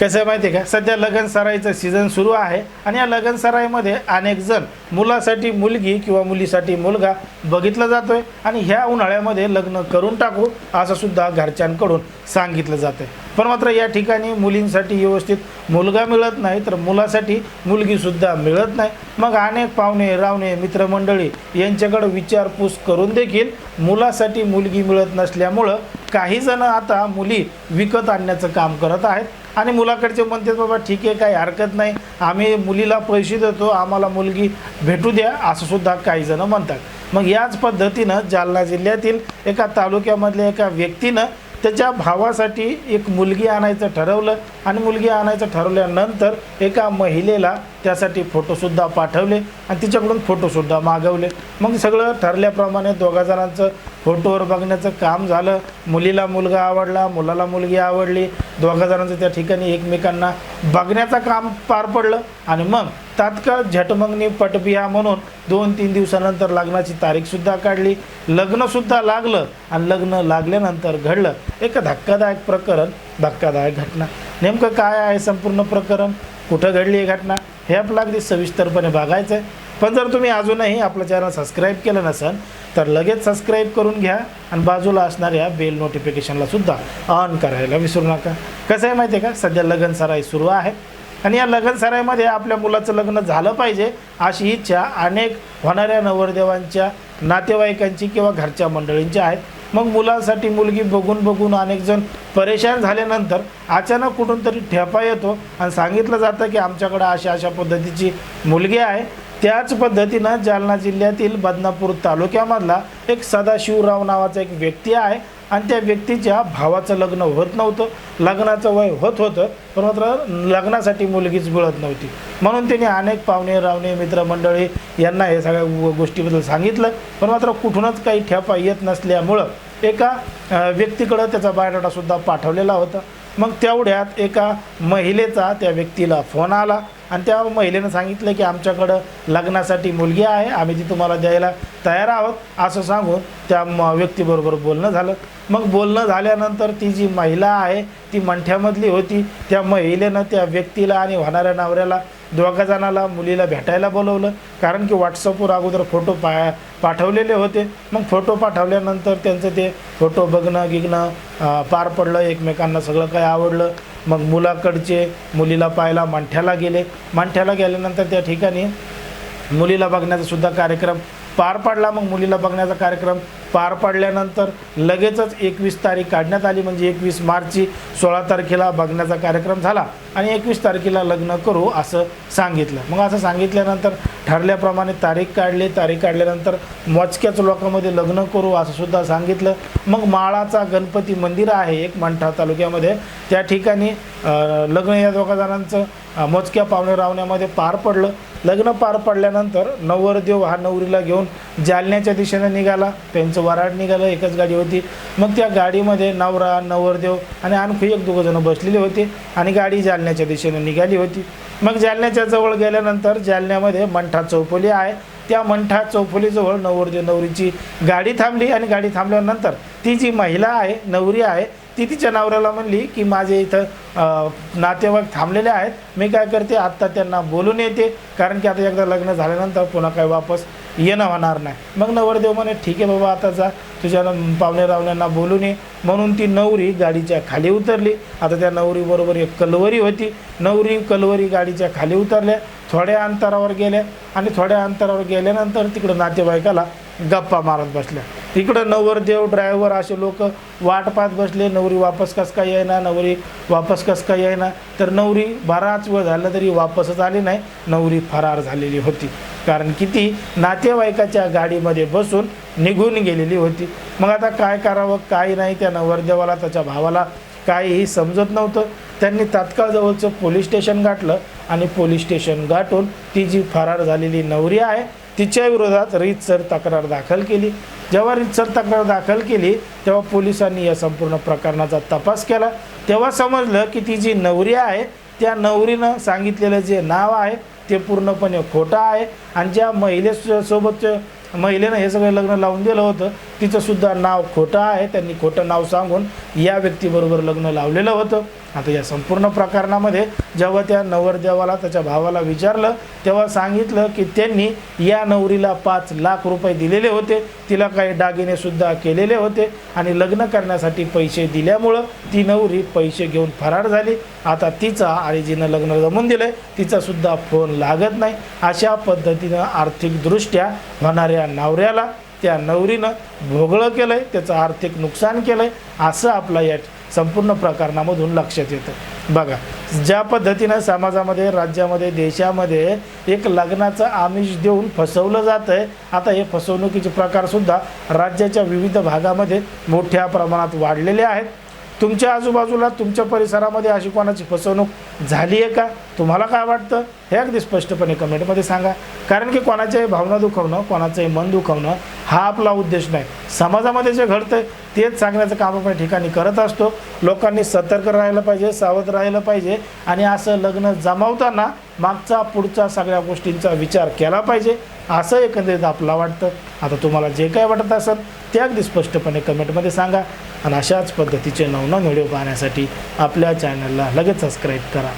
कसं आहे माहिती आहे का? सध्या लगन सराईचं सीझन सुरू आहे आणि या लगन सराईमध्ये अनेक जण मुलासाठी मुलगी किंवा मुलीसाठी मुलगा बघितला आहे आणि ह्या उन्हाळ्यामध्ये लग्न करून टाकू असं सुद्धा घरच्यांकडून सांगितलं जातं आहे पण मात्र या ठिकाणी मुलींसाठी व्यवस्थित मुलगा मिळत नाही तर मुलासाठी मुलगीसुद्धा मिळत नाही. मग अनेक पाहुणे रावणे मित्रमंडळी यांच्याकडं विचारपूस करून देखील मुलासाठी मुलगी मिळत नसल्यामुळं काही जण आता मुली विकत आणण्याचं काम करत आहेत आणि मुलाकडचे म्हणतात बाबा ठीक आहे काही हरकत नाही. आम्ही मुलीला पैसे देतो आम्हाला मुलगी भेटू द्या असंसुद्धा काही जण म्हणतात. मग याच पद्धतीनं जालना जिल्ह्यातील एका तालुक्यामधल्या एका व्यक्तीनं त्याच्या भावासाठी एक मुलगी आणायचं ठरवलं आणि मुलगी आणायचं ठरवल्यानंतर एका महिलेला त्यासाठी फोटोसुद्धा पाठवले आणि तिच्याकडून फोटोसुद्धा मागवले. मग सगळं ठरल्याप्रमाणे दोघा जणांचं फोटोवर बघण्याचं काम झालं. मुलीला मुलगा आवडला मुलाला मुलगी आवडली. दोघा जणांचं त्या ठिकाणी एकमेकांना बघण्याचं काम पार पडलं. आणि मग तात्काळ झटमंगनी पटबिया म्हणून दोन तीन दिवसानंतर लग्नाची तारीखसुद्धा काढली. लग्नसुद्धा लागलं आणि लग्न लागल्यानंतर घडलं एक धक्कादायक प्रकरण धक्कादायक घटना. नेमकं काय आहे संपूर्ण प्रकरण? कुठं घडली ही घटना? हे आपलं अगदी सविस्तरपणे बघायचं आहे पण जर तुम्ही अजूनही आपलं चॅनल सबस्क्राईब केलं नसेल तर लगेच सबस्क्राईब करून घ्या आणि बाजूला असणाऱ्या बेल नोटिफिकेशनला सुद्धा ऑन करायला विसरू नका. कसं आहे माहिती आहे का? सध्या लगन सराई सुरू आहे. आणि या लग्न सराईमध्ये आपल्या मुलाचं लग्न झालं पाहिजे अशी इच्छा अनेक होणाऱ्या नवरदेवांच्या नातेवाईकांची किंवा घरच्या मंडळींची आहेत. मग मुलांसाठी मुलगी बघून बघून अनेक जण परेशान झाल्यानंतर अचानक कुठून तरी ठेपा येतो. आणि सांगितलं जातं की आमच्याकडं अशा अशा पद्धतीची मुलगी आहे. त्याच पद्धतीनं जालना जिल्ह्यातील बदनापूर तालुक्यामधला एक सदाशिवराव नावाचा एक व्यक्ती आहे. आणि त्या व्यक्तीच्या भावाचं लग्न होत नव्हतं. लग्नाचं वय होत होतं पण मात्र लग्नासाठी मुलगीच मिळत नव्हती. म्हणून त्यांनी अनेक पाहुणे रावणे मित्रमंडळी यांना हे सगळ्या गोष्टीबद्दल सांगितलं. पण मात्र कुठूनच काही ठेपा येत नसल्यामुळं एका व्यक्तीकडं त्याचा बायोडाटासुद्धा पाठवलेला होता. मग तेवढ्यात एका महिलेचा त्या व्यक्तीला फोन आला. आणि त्या महिलेनं सांगितलं की आमच्याकडं लग्नासाठी मुलगी आहे आम्ही ती तुम्हाला द्यायला तयार आहोत असं सांगून त्या म व्यक्तीबरोबर बोलणं झालं. मग बोलणं झाल्यानंतर ती जी महिला आहे ती मंठ्यामधली होती त्या महिलेनं त्या व्यक्तीला आणि होणाऱ्या नवऱ्याला दोघा जणाला मुलीला भेटायला बोलवलं. कारण की व्हॉट्सअपवर अगोदर फोटो पा पाठवलेले होते. मग फोटो पाठवल्यानंतर त्यांचं ते फोटो बघणं गिगणं पार पडलं एकमेकांना सगळं काही आवडलं. मग मुलाकडचे मुलीला पाहायला मांठ्याला गेले. मांठ्याला गेल्यानंतर त्या ठिकाणी मुलीला बघण्याचा सुद्धा कार्यक्रम पार पाडला. मग मुलीला बघण्याचा कार्यक्रम पार पाडल्यानंतर लगेचच एकवीस तारीख काढण्यात आली. म्हणजे एकवीस मार्चची सोळा तारखेला बघण्याचा कार्यक्रम झाला आणि एकवीस तारखेला लग्न करू असं सांगितलं. मग असं सांगितल्यानंतर ठरल्याप्रमाणे तारीख काढली. तारीख काढल्यानंतर मोजक्याच लोकांमध्ये लग्न करू असं सुद्धा सांगितलं. मग माळाचा गणपती मंदिर आहे एक मंठा तालुक्यामध्ये. त्या ठिकाणी लग्न या दोघा जणांचं मोजक्या पावणे रावण्यामध्ये पार पडलं. लग्न पार पडल्यानंतर नवरदेव हा नवरीला घेऊन जालन्याच्या दिशेने निघाला. त्यांचं वराड निघालं एकच गाडी होती. मग त्या गाडीमध्ये नवरा नवरदेव आणि आणखी एक दोघं जण बसलेले होते आणि गाडी जालन्याच्या दिशेने निघाली होती. मग जालन्याच्या जवळ गेल्यानंतर जालन्यामध्ये मंठा चौफुली आहे. त्या मंठा चौफुलीजवळ नवरदेव नवरीची गाडी थांबली आणि गाडी थांबल्यानंतर ती जी महिला आहे नवरी आहे ती तिच्या नवऱ्याला म्हणली की माझे इथं नातेवाईक थांबलेले आहेत. मी काय करते आत्ता त्यांना बोलून येते. कारण की आता एकदा लग्न झाल्यानंतर पुन्हा काही वापस येणं होणार नाही. मग नवरदेव म्हणे ठीक आहे बाबा आता जा. तुझ्या पाहुणे रावण्यांना बोलून ये. म्हणून ती नवरी गाडीच्या खाली उतरली. आता त्या नवरीबरोबर एक कलवरी होती. नवरी कलवरी गाडीच्या खाली उतरल्या. थोड्या अंतरावर गेल्या आणि थोड्या अंतरावर गेल्यानंतर तिकडं नातेवाईकाला गप्पा मारत बसल्या. इकडं नवरदेव ड्रायव्हर असे लोक वाट पाहत बसले नवरी वापस कस काय येईना नवरी वापस कस काय येईना? तर नवरी बराच वेळ झाला तरी वापसच आली नाही नवरी फरार झालेली होती. कारण किती नातेवाईकाच्या गाडीमध्ये बसून निघून गेलेली होती. मग आता काय करावं काय नाही त्या नवरदेवाला त्याच्या भावाला काहीही समजत नव्हतं. त्यांनी तात्काळ जवळचं पोलीस स्टेशन गाठलं आणि पोलीस स्टेशन गाठून ती जी फरार झालेली नवरी आहे तिच्या विरोधात रीतसर तक्रार दाखल केली. जेव्हा रीतसर तक्रार दाखल केली तेव्हा पोलिसांनी या संपूर्ण प्रकरणाचा तपास केला. तेव्हा समजलं की ती जी नवरी आहे त्या नवरीनं सांगितलेलं जे नाव आहे ते पूर्णपणे खोटं आहे. आणि ज्या महिलेसोबतचं महिलेनं हे सगळं लग्न लावून दिलं होतं तिचंसुद्धा नाव खोटं आहे. त्यांनी खोटं नाव सांगून या व्यक्तीबरोबर लग्न लावलेलं होतं. आता या संपूर्ण प्रकरणामध्ये जेव्हा त्या नवरदेवाला त्याच्या भावाला विचारलं तेव्हा सांगितलं की त्यांनी या नवरीला पाच लाख रुपये दिलेले होते. तिला काही दागिनेसुद्धा केलेले होते आणि लग्न करण्यासाठी पैसे दिल्यामुळं ती नवरी पैसे घेऊन फरार झाली. आता तिचा आणि जिनं लग्न जमून दिलं आहे तिचासुद्धा फोन लागत नाही. अशा पद्धतीनं आर्थिकदृष्ट्या होणाऱ्या नवऱ्याला त्या नवरीनं भोगळं केलं आहे त्याचं आर्थिक नुकसान केलं आहे असं आपला या संपूर्ण प्रकरणामधून लक्षात येतं. बघा ज्या पद्धतीनं समाजामध्ये राज्यामध्ये देशामध्ये एक लग्नाचं आमिष देऊन फसवलं जातं आहे आता हे फसवणुकीचे प्रकारसुद्धा राज्याच्या विविध भागामध्ये मोठ्या प्रमाणात वाढलेले आहेत. तुमच्या आजूबाजूला तुमच्या परिसरामध्ये अशी कोणाची फसवणूक झाली आहे का? तुम्हाला काय वाटतं? हे अगदी स्पष्टपणे कमेंटमध्ये सांगा. कारण की कोणाच्याही भावना दुखवणं कोणाचंही मन दुखवणं हा आपला उद्देश नाही. समाजामध्ये जे घडतंय तेच सांगण्याचं काम आपण ठिकाणी करत असतो. लोकांनी सतर्क राहायला पाहिजे सावध राहिलं पाहिजे आणि असं लग्न जमावताना मागचा पुढचा सगळ्या गोष्टींचा विचार केला पाहिजे. असं एकंदरीत आपला वाटतं. आता तुम्हाला जे काय वाटत असेल ते अगदी स्पष्टपणे कमेंटमध्ये सांगा. आणि अशाच पद्धतीचे नवनव व्हिडिओ पाहण्यासाठी आपल्या चॅनलला लगेच सबस्क्राईब करा.